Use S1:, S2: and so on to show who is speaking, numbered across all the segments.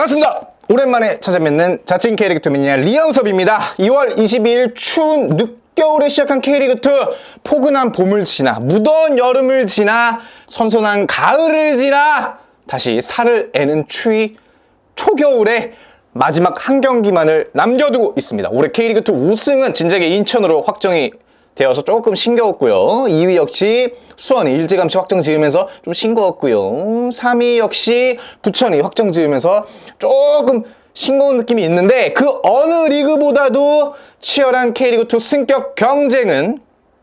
S1: 반갑습니다. 오랜만에 찾아뵙는 자칭 K리그2 미니아 리영섭입니다. 2월 22일 추운 늦겨울에 시작한 K리그 2 포근한 봄을 지나 무더운 여름을 지나 선선한 가을을 지나 다시 살을 애는 추위 초겨울에 마지막 한 경기만을 남겨두고 있습니다. 올해 K리그2 우승은 진작에 인천으로 확정이 되어서 조금 싱거웠고요. 2위 역시 수원이 일찌감치 확정 지으면서 좀 싱거웠고요. 3위 역시 부천이 확정 지으면서 조금 싱거운 느낌이 있는데 그 어느 리그보다도 치열한 K리그2 승격 경쟁은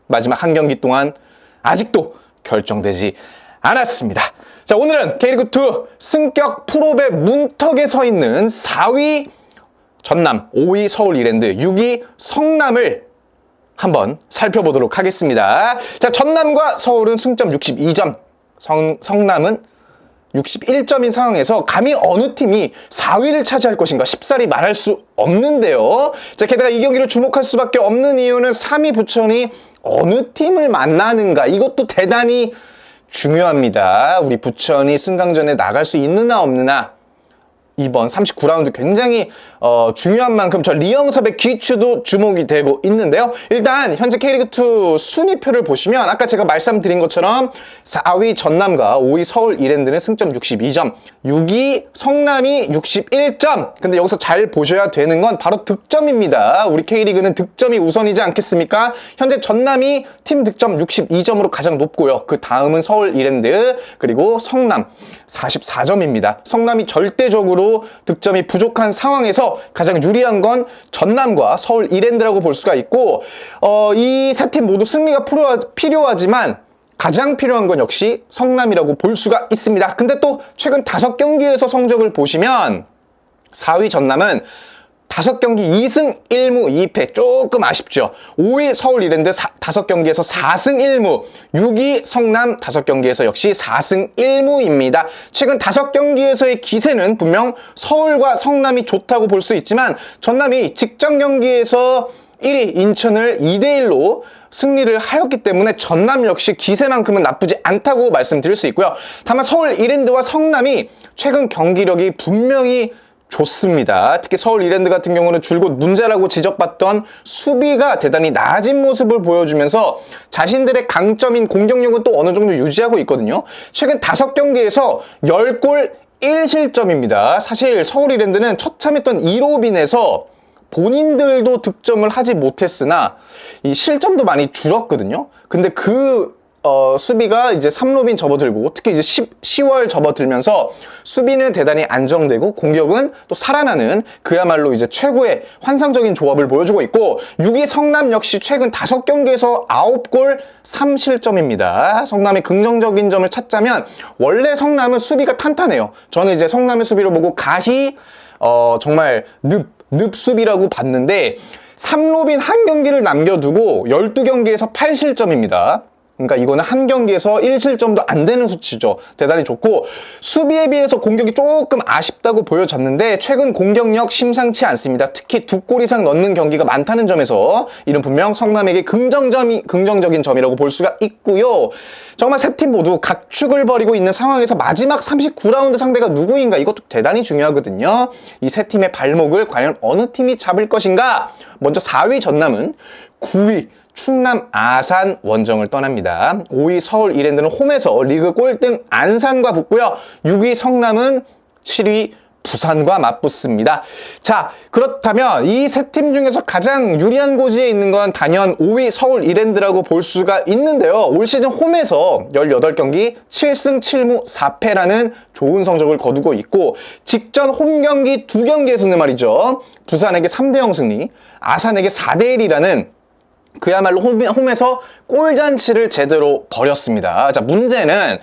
S1: 마지막 한 경기 동안 아직도 결정되지 않았습니다. 자, 오늘은 K리그2 승격 프로배 문턱에 서 있는 4위 전남, 5위 서울 이랜드, 6위 성남을 한번 살펴보도록 하겠습니다. 자, 전남과 서울은 승점 62점, 성, 성남은 61점인 상황에서 감히 어느 팀이 4위를 차지할 것인가 쉽사리 말할 수 없는데요. 자, 게다가 이 경기를 주목할 수밖에 없는 이유는 3위 부천이 어느 팀을 만나는가 이것도 대단히 중요합니다. 우리 부천이 승강전에 나갈 수 있느냐 없느냐 이번 39라운드 굉장히 어, 중요한 만큼 저 리영섭의 귀추도 주목이 되고 있는데요. 일단 현재 K리그2 순위표를 보시면 아까 제가 말씀드린 것처럼 4위 전남과 5위 서울 이랜드는 승점 62점, 6위 성남이 61점. 근데 여기서 잘 보셔야 되는 건 바로 득점입니다. 우리 K리그는 득점이 우선이지 않겠습니까? 현재 전남이 팀 득점 62점으로 가장 높고요. 그 다음은 서울 이랜드 그리고 성남 44점입니다. 성남이 절대적으로 득점이 부족한 상황에서 가장 유리한 건 전남과 서울 이랜드라고 볼 수가 있고 어, 이 세 팀 모두 승리가 필요하, 필요하지만 가장 필요한 건 역시 성남이라고 볼 수가 있습니다. 근데 또 최근 다섯 경기에서 성적을 보시면 4위 전남은 다섯 경기 2승 1무 2패 조금 아쉽죠. 5위 서울 이랜드 다섯 경기에서 4승 1무, 6위 성남 다섯 경기에서 역시 4승 1무입니다. 최근 다섯 경기에서의 기세는 분명 서울과 성남이 좋다고 볼 수 있지만 전남이 직전 경기에서 1위 인천을 2대1로 승리를 하였기 때문에 전남 역시 기세만큼은 나쁘지 않다고 말씀드릴 수 있고요. 다만 서울 이랜드와 성남이 최근 경기력이 분명히 좋습니다. 특히 서울 이랜드 같은 경우는 줄곧 문제라고 지적받던 수비가 대단히 나아진 모습을 보여주면서 자신들의 강점인 공격력은 또 어느 정도 유지하고 있거든요. 최근 다섯 경기에서 10골 1실점입니다. 사실 서울 이랜드는 처참했던 1호빈에서 본인들도 득점을 하지 못했으나 이 실점도 많이 줄었거든요. 근데 그 어, 수비가 이제 3로빈 접어들고 특히 이제 10, 10월 접어들면서 수비는 대단히 안정되고 공격은 또 살아나는 그야말로 이제 최고의 환상적인 조합을 보여주고 있고 6위 성남 역시 최근 5경기에서 9골 3실점입니다. 성남이 긍정적인 점을 찾자면 원래 성남은 수비가 탄탄해요. 저는 이제 성남의 수비를 보고 가히 어, 정말 늪, 늪 수비라고 봤는데 3로빈 한 경기를 남겨두고 12경기에서 8실점입니다. 그러니까 이거는 한 경기에서 1실점도 안 되는 수치죠. 대단히 좋고 수비에 비해서 공격이 조금 아쉽다고 보여졌는데 최근 공격력 심상치 않습니다. 특히 두 골 이상 넣는 경기가 많다는 점에서 이는 분명 성남에게 긍정점이 긍정적인 점이라고 볼 수가 있고요. 정말 세 팀 모두 각축을 벌이고 있는 상황에서 마지막 39라운드 상대가 누구인가 이것도 대단히 중요하거든요. 이 세 팀의 발목을 과연 어느 팀이 잡을 것인가? 먼저 4위 전남은 9위 충남 아산 원정을 떠납니다. 5위 서울 이랜드는 홈에서 리그 꼴등 안산과 붙고요. 6위 성남은 7위 부산과 맞붙습니다. 자, 그렇다면 이 세 팀 중에서 가장 유리한 고지에 있는 건 단연 5위 서울 이랜드라고 볼 수가 있는데요. 올 시즌 홈에서 18경기 7승 7무 4패라는 좋은 성적을 거두고 있고 직전 홈 경기 두 경기에서는 말이죠. 부산에게 3대 0 승리, 아산에게 4대 1이라는 그야말로 홈, 에서 꼴잔치를 제대로 벌였습니다. 자, 문제는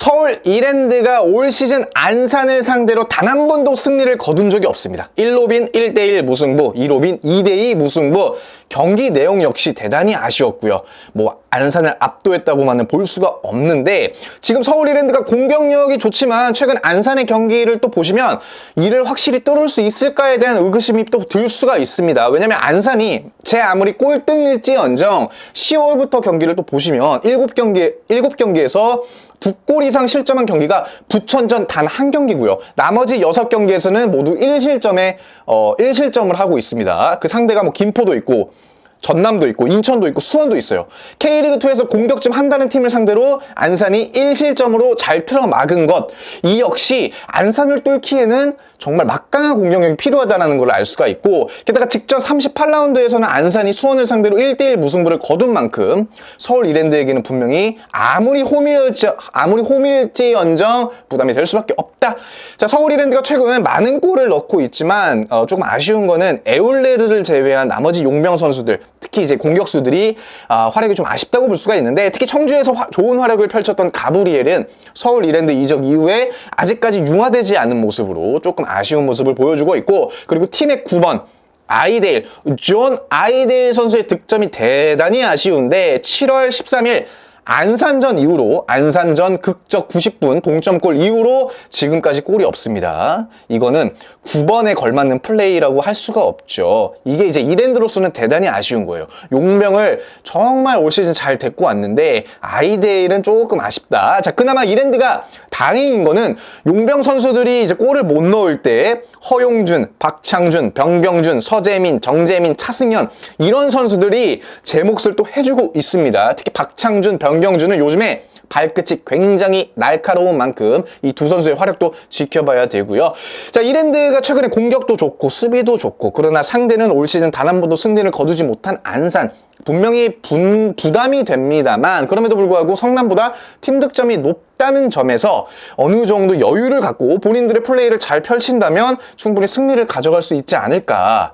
S1: 서울 이랜드가 올 시즌 안산을 상대로 단 한 번도 승리를 거둔 적이 없습니다. 1로빈 1대1 무승부, 2로빈 2대2 무승부. 경기 내용 역시 대단히 아쉬웠고요. 뭐 안산을 압도했다고만은 볼 수가 없는데 지금 서울 이랜드가 공격력이 좋지만 최근 안산의 경기를 또 보시면 이를 확실히 뚫을 수 있을까에 대한 의구심이 또 들 수가 있습니다. 왜냐면 안산이 제 아무리 꼴등일지언정 10월부터 경기를 또 보시면 7경기 7경기에서 두 골 이상 실점한 경기가 부천전 단 한 경기고요. 나머지 여섯 경기에서는 모두 1실점에 어 1실점을 하고 있습니다. 그 상대가 뭐 김포도 있고 전남도 있고 인천도 있고 수원도 있어요. K리그2에서 공격 좀 한다는 팀을 상대로 안산이 1실점으로 잘 틀어 막은 것. 이 역시 안산을 뚫기에는 정말 막강한 공격력이 필요하다는 걸 알 수가 있고 게다가 직전 38라운드에서는 안산이 수원을 상대로 1대1 무승부를 거둔 만큼 서울 이랜드에게는 분명히 아무리 홈일지 아무리 홈일지언정 부담이 될 수밖에 없다. 자 서울 이랜드가 최근 많은 골을 넣고 있지만 어, 조금 아쉬운 거는 에울레르를 제외한 나머지 용병 선수들 특히 이제 공격수들이 아, 활약이 좀 아쉽다고 볼 수가 있는데 특히 청주에서 화- 좋은 활약을 펼쳤던 가브리엘은 서울 이랜드 이적 이후에 아직까지 융화되지 않은 모습으로 조금 아쉬운 모습을 보여주고 있고 그리고 팀의 9번 아이데일, 존 아이데일 선수의 득점이 대단히 아쉬운데 7월 13일 안산전 이후로 안산전 극적 90분 동점골 이후로 지금까지 골이 없습니다. 이거는 9번에 걸맞는 플레이라고 할 수가 없죠. 이게 이제 이랜드로서는 대단히 아쉬운 거예요. 용병을 정말 올 시즌 잘 데리고 왔는데 아이데일은 조금 아쉽다. 자, 그나마 이랜드가 다행인 거는 용병 선수들이 이제 골을 못 넣을 때 허용준, 박창준, 병경준, 서재민, 정재민, 차승현 이런 선수들이 제 몫을 또 해주고 있습니다. 특히 박창준, 병 경준은 요즘에 발끝이 굉장히 날카로운 만큼 이 두 선수의 활약도 지켜봐야 되고요. 자, 이랜드가 최근에 공격도 좋고 수비도 좋고 그러나 상대는 올 시즌 단 한 번도 승리를 거두지 못한 안산. 분명히 분, 부담이 됩니다만 그럼에도 불구하고 성남보다 팀 득점이 높다는 점에서 어느 정도 여유를 갖고 본인들의 플레이를 잘 펼친다면 충분히 승리를 가져갈 수 있지 않을까.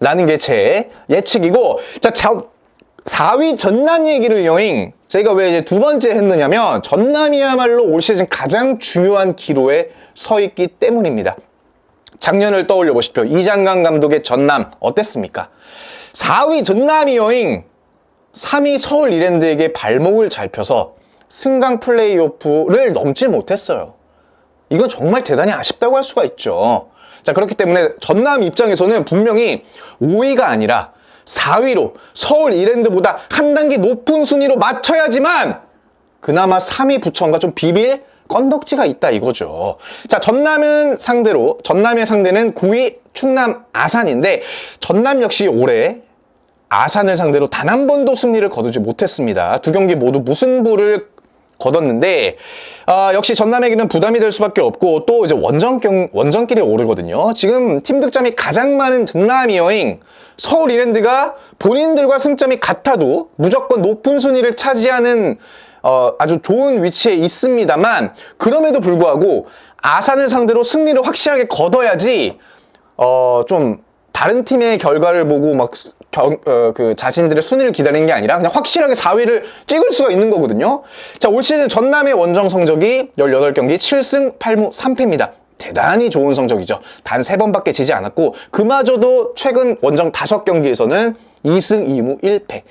S1: 라는 게 제 예측이고 자, 자 4위 전남 얘기를 여행 제가 왜 이제 두 번째 했느냐면 전남이야말로 올 시즌 가장 중요한 기로에 서 있기 때문입니다. 작년을 떠올려 보십시오. 이장강 감독의 전남 어땠습니까? 4위 전남이 여행 3위 서울 이랜드에게 발목을 잘 펴서 승강 플레이오프를 넘지 못했어요. 이건 정말 대단히 아쉽다고 할 수가 있죠. 자, 그렇기 때문에 전남 입장에서는 분명히 5위가 아니라 4위로 서울 이랜드보다 한 단계 높은 순위로 맞춰야지만 그나마 3위 부천과 좀 비빌 건덕지가 있다 이거죠. 자, 전남은 상대로, 전남의 상대는 9위 충남 아산인데, 전남 역시 올해 아산을 상대로 단 한 번도 승리를 거두지 못했습니다. 두 경기 모두 무승부를 거뒀는데 아, 역시 전남에게는 부담이 될 수밖에 없고 또 이제 원정경 원정길에 오르거든요. 지금 팀 득점이 가장 많은 전남이 여행 서울 이랜드가 본인들과 승점이 같아도 무조건 높은 순위를 차지하는 어, 아주 좋은 위치에 있습니다만 그럼에도 불구하고 아산을 상대로 승리를 확실하게 거둬야지 어, 좀 다른 팀의 결과를 보고 막 경, 어, 그 자신들의 순위를 기다리는 게 아니라 그냥 확실하게 4위를 찍을 수가 있는 거거든요. 자, 올 시즌 전남의 원정 성적이 18경기 7승 8무 3패입니다. 대단히 좋은 성적이죠. 단 3번밖에 지지 않았고 그마저도 최근 원정 5경기에서는 2승 2무 1패.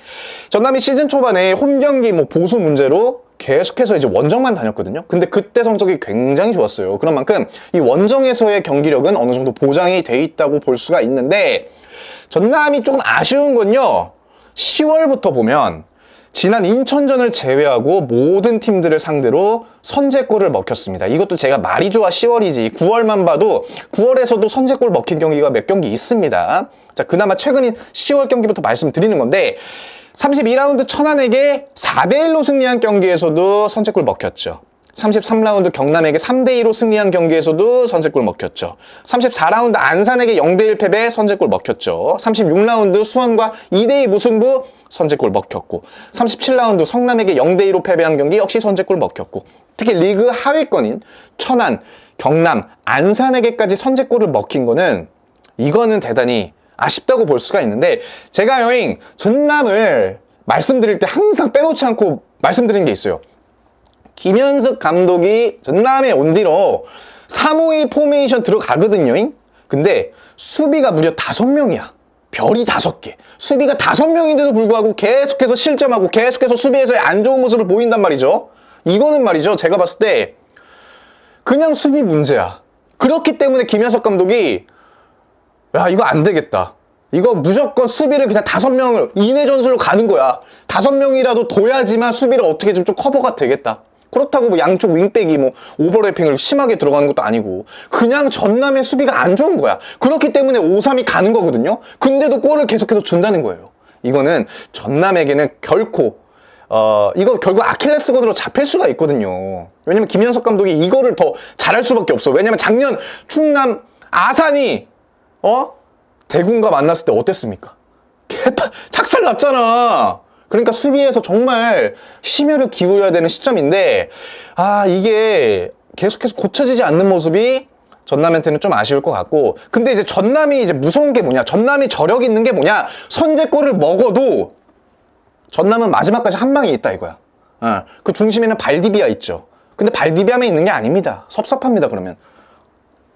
S1: 전남이 시즌 초반에 홈 경기 뭐 보수 문제로 계속해서 이제 원정만 다녔거든요. 근데 그때 성적이 굉장히 좋았어요. 그런 만큼 이 원정에서의 경기력은 어느 정도 보장이 돼 있다고 볼 수가 있는데 전남이 조금 아쉬운 건요. 10월부터 보면 지난 인천전을 제외하고 모든 팀들을 상대로 선제골을 먹혔습니다. 이것도 제가 말이 좋아 10월이지 9월만 봐도 9월에서도 선제골 먹힌 경기가 몇 경기 있습니다. 자, 그나마 최근인 10월 경기부터 말씀드리는 건데 32라운드 천안에게 4대1로 승리한 경기에서도 선제골 먹혔죠. 33라운드 경남에게 3대2로 승리한 경기에서도 선제골 먹혔죠. 34라운드 안산에게 0대1 패배 선제골 먹혔죠. 36라운드 수원과 2대2 무승부 선제골 먹혔고 37라운드 성남에게 0대2로 패배한 경기 역시 선제골 먹혔고 특히 리그 하위권인 천안, 경남, 안산에게까지 선제골을 먹힌 거는 이거는 대단히 아쉽다고 볼 수가 있는데 제가 여행 전남을 말씀드릴 때 항상 빼놓지 않고 말씀드리는 게 있어요. 김현숙 감독이 전남에 온 뒤로 352 포메이션 들어가거든요. 잉? 근데 수비가 무려 5명이야. 별이 5개. 수비가 5명인데도 불구하고 계속해서 실점하고 계속해서 수비에서의 안 좋은 모습을 보인단 말이죠. 이거는 말이죠. 제가 봤을 때 그냥 수비 문제야. 그렇기 때문에 김현석 감독이 야 이거 안 되겠다. 이거 무조건 수비를 그냥 다섯 명을 이내 전술로 가는 거야. 다섯 명이라도 둬야지만 수비를 어떻게 좀, 좀 커버가 되겠다. 그렇다고 뭐 양쪽 윙백이 뭐 오버래핑을 심하게 들어가는 것도 아니고 그냥 전남의 수비가 안 좋은 거야. 그렇기 때문에 5-3이 가는 거거든요. 근데도 골을 계속해서 준다는 거예요. 이거는 전남에게는 결코 어, 이거 결국 아킬레스건으로 잡힐 수가 있거든요. 왜냐면 김현석 감독이 이거를 더 잘할 수밖에 없어. 왜냐면 작년 충남 아산이 어? 대군과 만났을 때 어땠습니까? 개파, 착살 났잖아. 그러니까 수비에서 정말 심혈을 기울여야 되는 시점인데, 아, 이게 계속해서 고쳐지지 않는 모습이 전남한테는 좀 아쉬울 것 같고, 근데 이제 전남이 이제 무서운 게 뭐냐? 전남이 저력 있는 게 뭐냐? 선제골을 먹어도 전남은 마지막까지 한 방이 있다 이거야. 어, 그 중심에는 발디비아 있죠. 근데 발디비아만 있는 게 아닙니다. 섭섭합니다, 그러면.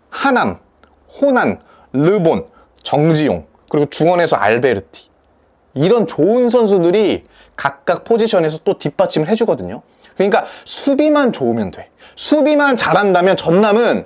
S1: 하남, 호난, 르본, 정지용, 그리고 중원에서 알베르티. 이런 좋은 선수들이 각각 포지션에서 또 뒷받침을 해주거든요. 그러니까 수비만 좋으면 돼. 수비만 잘한다면 전남은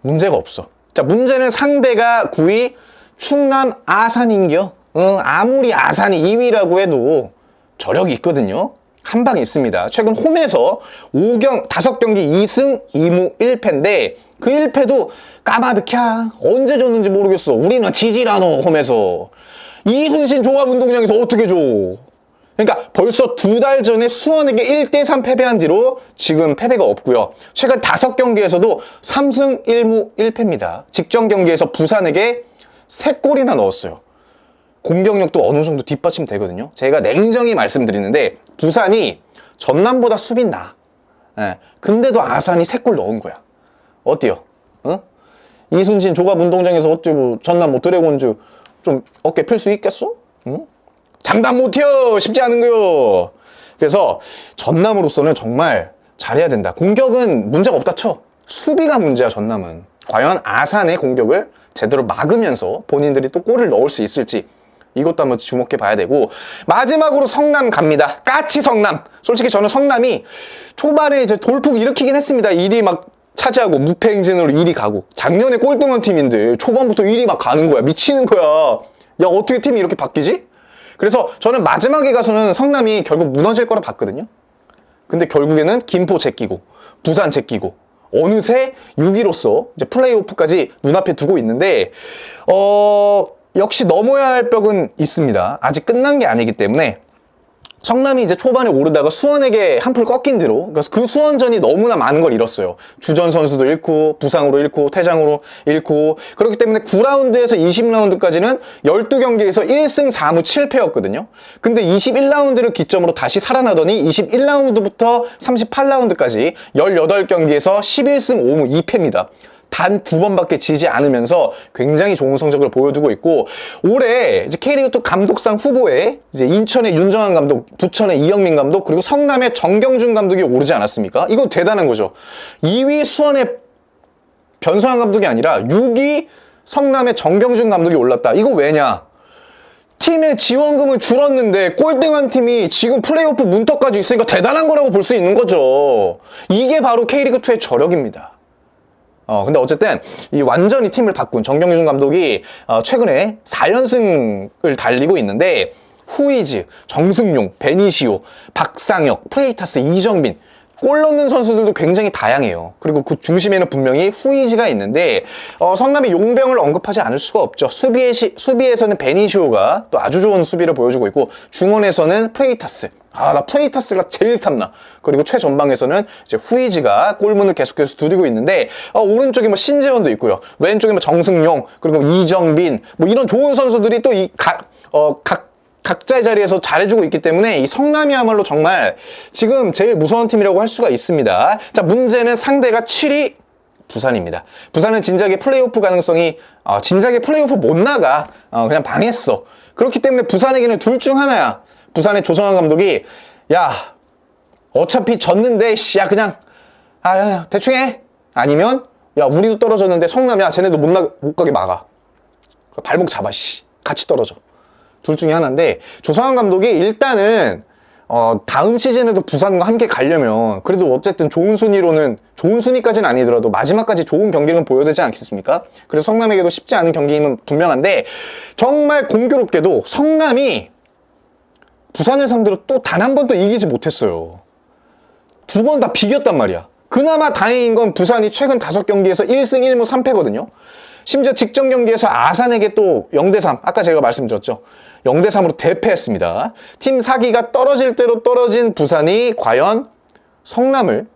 S1: 문제가 없어. 자, 문제는 상대가 9위 충남 아산인겨. 응, 아무리 아산이 2위라고 해도 저력이 있거든요. 한 방 있습니다. 최근 홈에서 5경, 5경기 2승 2무 1패인데 그 1패도 까마득야. 언제 줬는지 모르겠어. 우리는 지지라노 홈에서. 이순신 종합운동장에서 어떻게 줘? 그러니까 벌써 두 달 전에 수원에게 1대3 패배한 뒤로 지금 패배가 없고요. 최근 다섯 경기에서도 3승 1무 1패입니다. 직전 경기에서 부산에게 3골이나 넣었어요. 공격력도 어느 정도 뒷받침 되거든요. 제가 냉정히 말씀드리는데 부산이 전남보다 수비 나. 예. 근데도 아산이 3골 넣은 거야. 어때요? 어? 이순신 조갑운동장에서 어째 뭐 전남 뭐 드래곤즈 좀 어깨 필 수 있겠어? 응? 장담 못해요. 쉽지 않은 거요. 그래서 전남으로서는 정말 잘해야 된다. 공격은 문제가 없다 쳐. 수비가 문제야 전남은. 과연 아산의 공격을 제대로 막으면서 본인들이 또 골을 넣을 수 있을지 이것도 한번 주목해 봐야 되고 마지막으로 성남 갑니다. 까치 성남. 솔직히 저는 성남이 초반에 이제 돌풍 일으키긴 했습니다. 1위 막 차지하고 무패 행진으로 1위 가고 작년에 꼴등한 팀인데 초반부터 1위 막 가는 거야. 미치는 거야. 야 어떻게 팀이 이렇게 바뀌지? 그래서 저는 마지막에 가서는 성남이 결국 무너질 거라 봤거든요. 근데 결국에는 김포 제끼고 부산 제끼고 어느새 6위로서 이제 플레이오프까지 눈앞에 두고 있는데 어 역시 넘어야 할 벽은 있습니다. 아직 끝난 게 아니기 때문에 성남이 이제 초반에 오르다가 수원에게 한풀 꺾인 뒤로 그래서 그 수원전이 너무나 많은 걸 잃었어요. 주전 선수도 잃고 부상으로 잃고 퇴장으로 잃고 그렇기 때문에 9라운드에서 20라운드까지는 12경기에서 1승 4무 7패였거든요. 근데 21라운드를 기점으로 다시 살아나더니 21라운드부터 38라운드까지 18경기에서 11승 5무 2패입니다. 단 두 번밖에 지지 않으면서 굉장히 좋은 성적을 보여주고 있고 올해 이제 K리그 또 감독상 후보에 이제 인천의 윤정환 감독, 부천의 이영민 감독 그리고 성남의 정경준 감독이 오르지 않았습니까? 이거 대단한 거죠. 2위 수원의 변성환 감독이 아니라 6위 성남의 정경준 감독이 올랐다. 이거 왜냐? 팀의 지원금을 줄었는데 꼴등한 팀이 지금 플레이오프 문턱까지 있으니까 대단한 거라고 볼 수 있는 거죠. 이게 바로 K리그2의 저력입니다. 어, 근데 어쨌든 이 완전히 팀을 바꾼 정경준 감독이 어, 최근에 4연승을 달리고 있는데 후이즈, 정승용, 베니시오, 박상혁, 프레이타스, 이정빈 골 넣는 선수들도 굉장히 다양해요. 그리고 그 중심에는 분명히 후이즈가 있는데 어, 성남의 용병을 언급하지 않을 수가 없죠. 수비에 시, 수비에서는 베니시오가 또 아주 좋은 수비를 보여주고 있고 중원에서는 프레이타스. 아, 나 프레이타스가 제일 탐나. 그리고 최전방에서는 이제 후이즈가 골문을 계속해서 두드리고 있는데, 어, 오른쪽에 뭐 신재원도 있고요. 왼쪽에 뭐 정승용, 그리고 이정빈, 뭐 이런 좋은 선수들이 또 이 각, 어, 각, 각자의 자리에서 잘해주고 있기 때문에 이 성남이야말로 정말 지금 제일 무서운 팀이라고 할 수가 있습니다. 자, 문제는 상대가 7위 부산입니다. 부산은 진작에 플레이오프 가능성이 어, 진작에 플레이오프 못 나가 어, 그냥 방했어. 그렇기 때문에 부산에게는 둘 중 하나야. 부산의 조성환 감독이 야 어차피 졌는데 씨야 그냥 아 대충 해. 아니면 야 우리도 떨어졌는데 성남이야 쟤네도 못, 나, 못 가게 막아. 발목 잡아 씨 같이 떨어져. 둘 중에 하나인데 조성환 감독이 일단은 어, 다음 시즌에도 부산과 함께 가려면 그래도 어쨌든 좋은 순위로는 좋은 순위까지는 아니더라도 마지막까지 좋은 경기는 보여야 되지 않겠습니까? 그래서 성남에게도 쉽지 않은 경기는 분명한데 정말 공교롭게도 성남이 부산을 상대로 또 단 한 번도 이기지 못했어요. 두 번 다 비겼단 말이야. 그나마 다행인 건 부산이 최근 다섯 경기에서 1승 1무 3패거든요. 심지어 직전 경기에서 아산에게 또 0대3, 아까 제가 말씀드렸죠. 0대3으로 대패했습니다. 팀 사기가 떨어질 대로 떨어진 부산이 과연 성남을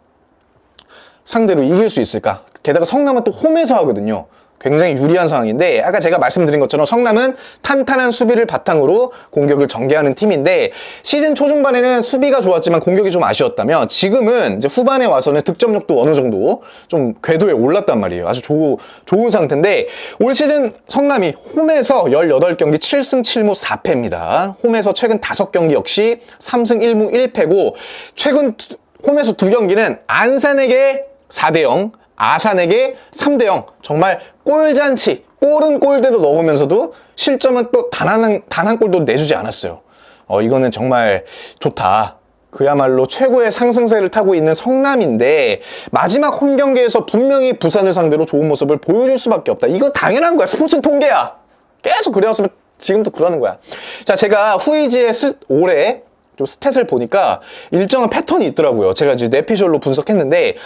S1: 상대로 이길 수 있을까? 게다가 성남은 또 홈에서 하거든요. 굉장히 유리한 상황인데 아까 제가 말씀드린 것처럼 성남은 탄탄한 수비를 바탕으로 공격을 전개하는 팀인데 시즌 초중반에는 수비가 좋았지만 공격이 좀 아쉬웠다면 지금은 이제 후반에 와서는 득점력도 어느 정도 좀 궤도에 올랐단 말이에요. 아주 조, 좋은 상태인데 올 시즌 성남이 홈에서 18경기 7승 7무 4패입니다. 홈에서 최근 5경기 역시 3승 1무 1패고 최근 두- 홈에서 두 경기는 안산에게 4대 0, 아산에게 3대 0. 정말 골잔치, 골은 골대로 넣으면서도 실점은 또 단 한, 단한 골도 내주지 않았어요. 어, 이거는 정말 좋다. 그야말로 최고의 상승세를 타고 있는 성남인데 마지막 홈 경기에서 분명히 부산을 상대로 좋은 모습을 보여줄 수밖에 없다. 이거 당연한 거야. 스포츠는 통계야. 계속 그래왔으면 지금도 그러는 거야. 자, 제가 후이지의 슬- 올해 좀 스탯을 보니까 일정한 패턴이 있더라고요. 제가 이제 내피셜로 분석했는데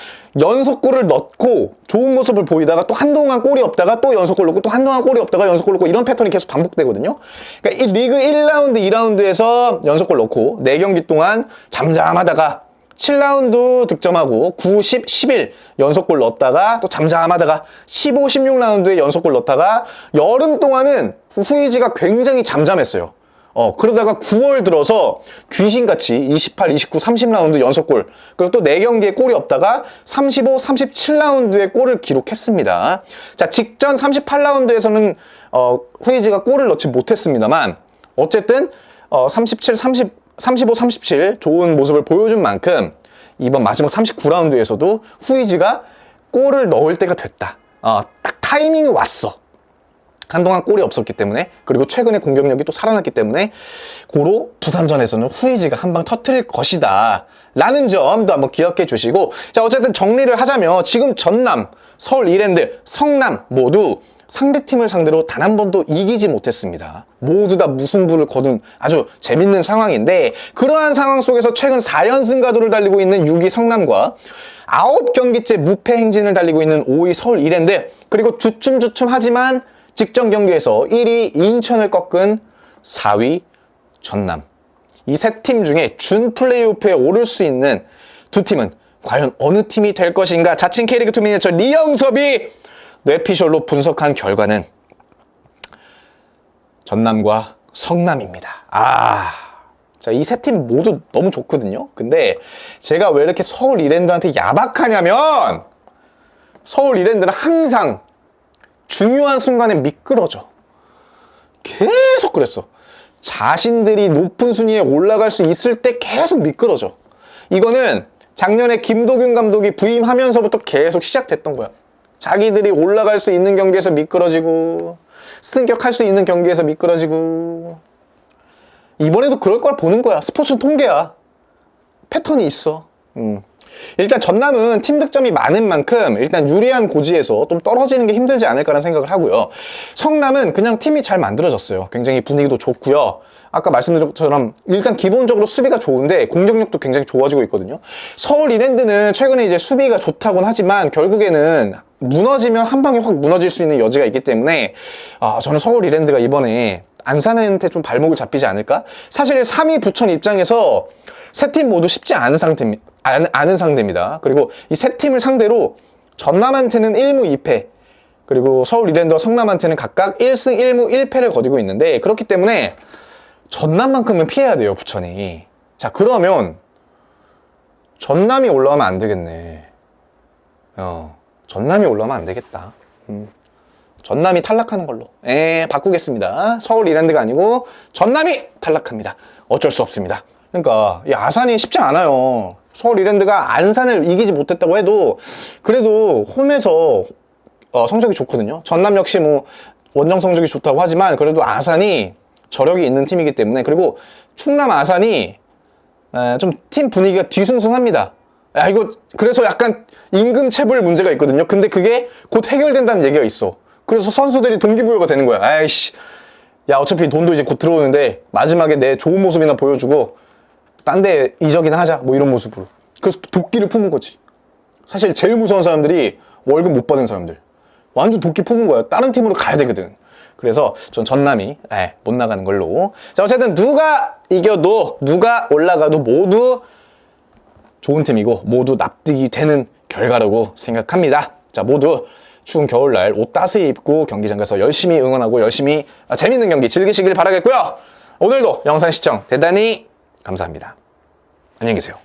S1: 연속골을 넣고 좋은 모습을 보이다가 또 한동안 골이 없다가 또 연속골 넣고 또 한동안 골이 없다가 연속골 넣고 이런 패턴이 계속 반복되거든요. 그러니까 이 리그 1라운드, 2라운드에서 연속골 넣고 4경기 동안 잠잠하다가 7라운드 득점하고 9, 10, 11 연속골 넣었다가 또 잠잠하다가 15, 16라운드에 연속골 넣었다가 여름 동안은 후이지가 굉장히 잠잠했어요. 어, 그러다가 9월 들어서 귀신같이 28, 29, 30라운드 연속골, 그리고 또 4경기에 골이 없다가 35, 37라운드에 골을 기록했습니다. 자, 직전 38라운드에서는, 어, 후이지가 골을 넣지 못했습니다만, 어쨌든, 어, 37, 30, 35, 37 좋은 모습을 보여준 만큼, 이번 마지막 39라운드에서도 후이지가 골을 넣을 때가 됐다. 어, 딱 타이밍이 왔어. 한동안 골이 없었기 때문에 그리고 최근에 공격력이 또 살아났기 때문에 고로 부산전에서는 후이지가 한 방 터트릴 것이다 라는 점도 한번 기억해 주시고 자 어쨌든 정리를 하자면 지금 전남, 서울 이랜드, 성남 모두 상대팀을 상대로 단 한 번도 이기지 못했습니다. 모두 다 무승부를 거둔 아주 재밌는 상황인데 그러한 상황 속에서 최근 4연승 가도를 달리고 있는 6위 성남과 9경기째 무패 행진을 달리고 있는 5위 서울 이랜드 그리고 주춤주춤 하지만 직전 경기에서 1위 인천을 꺾은 4위 전남. 이 세 팀 중에 준 플레이오프에 오를 수 있는 두 팀은 과연 어느 팀이 될 것인가? 자칭 K리그2 미니어처 리영섭이 뇌피셜로 분석한 결과는 전남과 성남입니다. 아. 자, 이 세 팀 모두 너무 좋거든요. 근데 제가 왜 이렇게 서울 이랜드한테 야박하냐면 서울 이랜드는 항상 중요한 순간에 미끄러져. 계속 그랬어. 자신들이 높은 순위에 올라갈 수 있을 때 계속 미끄러져. 이거는 작년에 김도균 감독이 부임하면서부터 계속 시작됐던 거야. 자기들이 올라갈 수 있는 경기에서 미끄러지고, 승격할 수 있는 경기에서 미끄러지고. 이번에도 그럴 걸 보는 거야. 스포츠는 통계야. 패턴이 있어. 음. 일단 전남은 팀 득점이 많은 만큼 일단 유리한 고지에서 좀 떨어지는 게 힘들지 않을까라는 생각을 하고요. 성남은 그냥 팀이 잘 만들어졌어요. 굉장히 분위기도 좋고요. 아까 말씀드린 것처럼 일단 기본적으로 수비가 좋은데 공격력도 굉장히 좋아지고 있거든요. 서울 이랜드는 최근에 이제 수비가 좋다곤 하지만 결국에는 무너지면 한 방에 확 무너질 수 있는 여지가 있기 때문에 아, 저는 서울 이랜드가 이번에 안산한테 좀 발목을 잡히지 않을까? 사실 3위 부천 입장에서 세 팀 모두 쉽지 않은 상태입니다. 않은 상대입니다. 그리고 이 세 팀을 상대로 전남한테는 1무 2패, 그리고 서울 이랜드와 성남한테는 각각 1승 1무 1패를 거두고 있는데 그렇기 때문에 전남만큼은 피해야 돼요, 부천이. 자, 그러면 전남이 올라가면 안 되겠네. 어, 전남이 올라가면 안 되겠다. 음. 전남이 탈락하는 걸로. 에, 바꾸겠습니다. 서울 이랜드가 아니고 전남이 탈락합니다. 어쩔 수 없습니다. 그러니까 이 아산이 쉽지 않아요. 서울 이랜드가 안산을 이기지 못했다고 해도 그래도 홈에서 어, 성적이 좋거든요. 전남 역시 뭐 원정 성적이 좋다고 하지만 그래도 아산이 저력이 있는 팀이기 때문에 그리고 충남 아산이 좀 팀 분위기가 뒤숭숭합니다. 야 이거 그래서 약간 임금 체불 문제가 있거든요. 근데 그게 곧 해결된다는 얘기가 있어. 그래서 선수들이 동기부여가 되는 거야. 아이씨, 야 어차피 돈도 이제 곧 들어오는데 마지막에 내 좋은 모습이나 보여주고 딴 데 이적이나 하자 뭐 이런 모습으로. 그래서 도끼를 품은 거지. 사실 제일 무서운 사람들이 월급 못 받은 사람들. 완전 도끼 품은 거야. 다른 팀으로 가야 되거든. 그래서 전 전남이 예, 못 나가는 걸로. 자 어쨌든 누가 이겨도 누가 올라가도 모두 좋은 팀이고 모두 납득이 되는 결과라고 생각합니다. 자 모두 추운 겨울날 옷 따스히 입고 경기장 가서 열심히 응원하고 열심히 아, 재밌는 경기 즐기시길 바라겠고요. 오늘도 영상 시청 대단히 감사합니다. 안녕히 계세요.